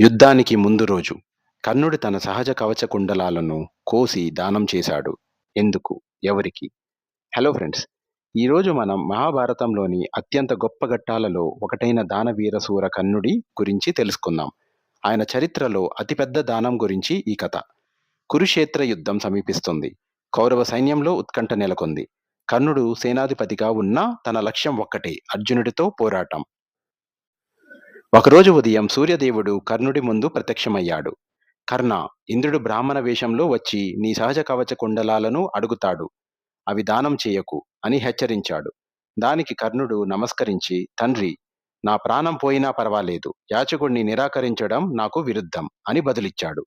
యుద్ధానికి ముందు రోజు కర్ణుడు తన సహజ కవచ కుండలాలను కోసి దానం చేశాడు. ఎందుకు? ఎవరికి? హలో ఫ్రెండ్స్ ఈరోజు మనం మహాభారతంలోని అత్యంత గొప్ప ఘట్టాలలో ఒకటైన దానవీర సూర కర్ణుడి గురించి తెలుసుకుందాం. ఆయన చరిత్రలో అతిపెద్ద దానం గురించి ఈ కథ. కురుక్షేత్ర యుద్ధం సమీపిస్తుంది. కౌరవ సైన్యంలో ఉత్కంఠ నెలకొంది. కర్ణుడు సేనాధిపతిగా ఉన్నా తన లక్ష్యం ఒక్కటే అర్జునుడితో పోరాటం. ఒకరోజు ఉదయం సూర్యదేవుడు కర్ణుడి ముందు ప్రత్యక్షమయ్యాడు. కర్ణ ఇంద్రుడు బ్రాహ్మణ వేషంలో వచ్చి నీ సహజ కవచ కుండలాలను అడుగుతాడు. అవి దానం చేయకు అని హెచ్చరించాడు. దానికి కర్ణుడు నమస్కరించి తండ్రి నా ప్రాణం పోయినా పర్వాలేదు. యాచకుడిని నిరాకరించడం నాకు విరుద్ధం అని బదులిచ్చాడు.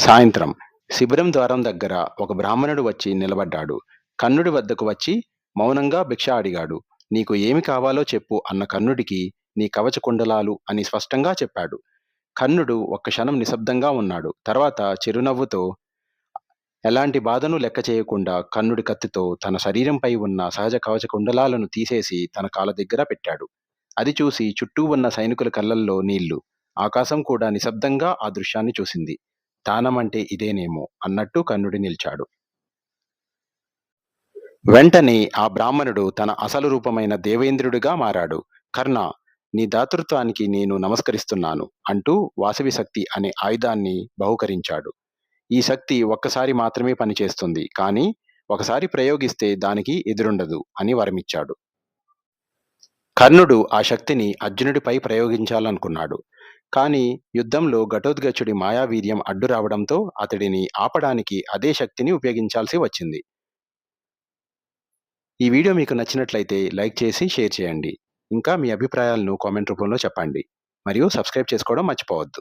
సాయంత్రం శిబిరం ద్వారం దగ్గర ఒక బ్రాహ్మణుడు వచ్చి నిలబడ్డాడు. కర్ణుడి వద్దకు వచ్చి మౌనంగా భిక్ష అడిగాడు. నీకు ఏమి కావాలో చెప్పు అన్న కర్ణుడికి నీ కవచ కుండలాలు అని స్పష్టంగా చెప్పాడు. కర్ణుడు ఒక్క క్షణం నిశ్శబ్దంగా ఉన్నాడు. తర్వాత చిరునవ్వుతో ఎలాంటి బాధను లెక్క చేయకుండా కన్నుడి కత్తితో తన శరీరంపై ఉన్న సహజ కవచ కుండలాలను తీసేసి తన కాళ్ళ దగ్గర పెట్టాడు. అది చూసి చుట్టూ ఉన్న సైనికుల కళ్ళల్లో నీళ్ళు. ఆకాశం కూడా నిశ్శబ్దంగా ఆ దృశ్యాన్ని చూసింది. దానమంటే ఇదేనేమో అన్నట్టు కన్నుడి నిలిచాడు. వెంటనే ఆ బ్రాహ్మణుడు తన అసలు రూపమైన దేవేంద్రుడిగా మారాడు. కర్ణ నీ దాతృత్వానికి నేను నమస్కరిస్తున్నాను అంటూ వాసవి శక్తి అనే ఆయుధాన్ని బహుకరించాడు. ఈ శక్తి ఒక్కసారి మాత్రమే పనిచేస్తుంది కానీ ఒకసారి ప్రయోగిస్తే దానికి ఎదురుండదు అని వరమిచ్చాడు. కర్ణుడు ఆ శక్తిని అర్జునుడిపై ప్రయోగించాలనుకున్నాడు. కానీ యుద్ధంలో ఘటోద్గచుడి మాయావీర్యం అడ్డు రావడంతో అతడిని ఆపడానికి అదే శక్తిని ఉపయోగించాల్సి వచ్చింది. ఈ వీడియో మీకు నచ్చినట్లయితే లైక్ చేసి షేర్ చేయండి. ఇంకా మీ అభిప్రాయాలను కామెంట్ రూపంలో చెప్పండి. మరియు సబ్స్క్రైబ్ చేసుకోవడం మర్చిపోవద్దు.